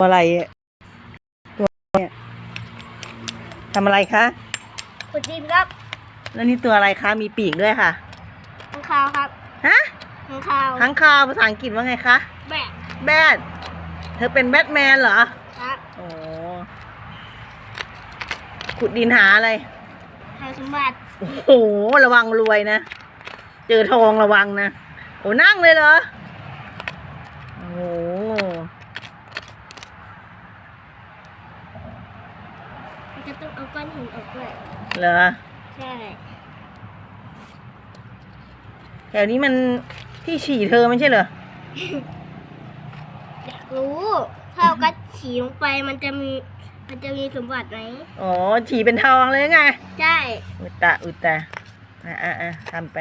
อะไรอะตัวเนี่ยทำอะไรคะขุดดินครับแล้วนี่ตัวอะไรคะ มีปีกด้วยค่ะข้างคาวครับฮะข้างคาวค้างคาวภาษาอังกฤษว่าไงคะ แบกแบดเธอเป็นแบทแมนเหรอครับโอ้ขุดดินหาอะไรหาสมบัติโอ้โหระวังรวยนะ เจอทองระวังนะโอ้นั่งเลยเหรอ โอ้โห มัน จะต้องเอาก้อนหินออกด้วยเหรอใช่แถวนี้มันที่ฉี่เธอไม่ใช่เหรออยากรู้ถ้าเอาก้อนฉีลงไปมันจะมีมันจะมีสมบัติไหมอ๋อฉี่เป็นทองเลยไง ใช่ อุตตะอุตตะอะอะอะทำไป